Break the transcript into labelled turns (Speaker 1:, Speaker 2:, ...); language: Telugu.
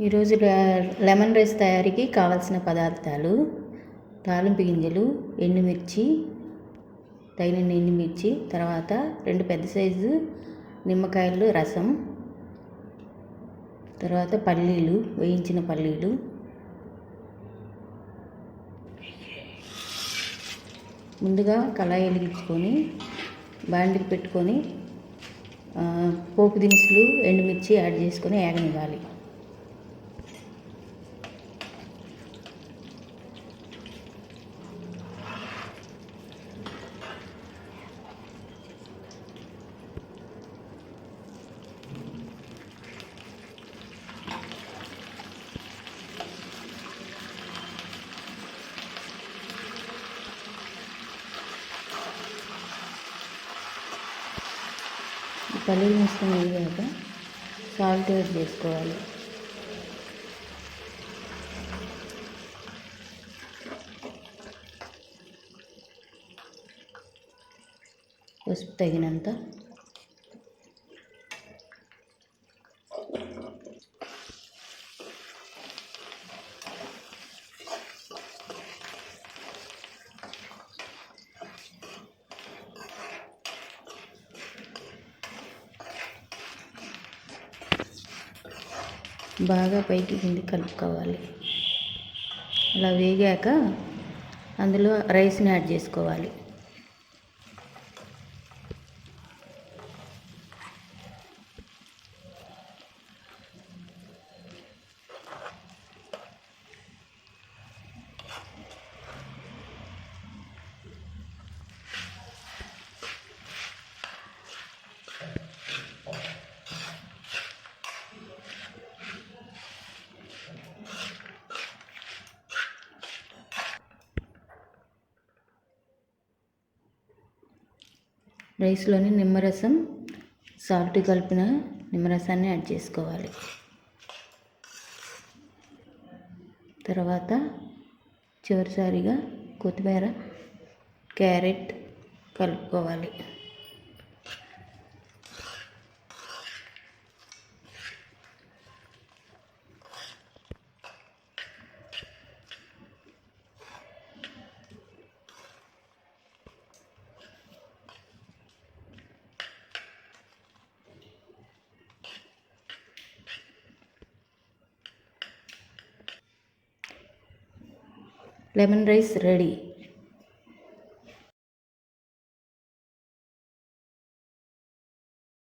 Speaker 1: ఈరోజు లెమన్ రైస్ తయారీకి కావాల్సిన పదార్థాలు తాలింపు గింజలు ఎండుమిర్చి తగినన్ని ఎండుమిర్చి తర్వాత రెండు పెద్ద సైజు నిమ్మకాయలు రసం తర్వాత పల్లీలు వేయించిన పల్లీలు. ముందుగా కళాయి వెలిగించుకొని బాండికి పెట్టుకొని పోపు దినుసులు ఎండుమిర్చి యాడ్ చేసుకొని యాగనివ్వాలి. పల్లీలు మిశ్రమం వేయాక సాల్ట్ యాడ్ చేసుకోవాలి. పసుపు తగినంత బాగా పైకి కింది కలుపుకోవాలి. అలా వేగాక అందులో రైస్ని యాడ్ చేసుకోవాలి. రైస్లోని నిమ్మరసం సాల్ట్ కలిపిన నిమ్మరసాన్ని యాడ్ చేసుకోవాలి. తర్వాత చివరిసారిగా కొత్తిమీర క్యారెట్ కలుపుకోవాలి. Lemon rice ready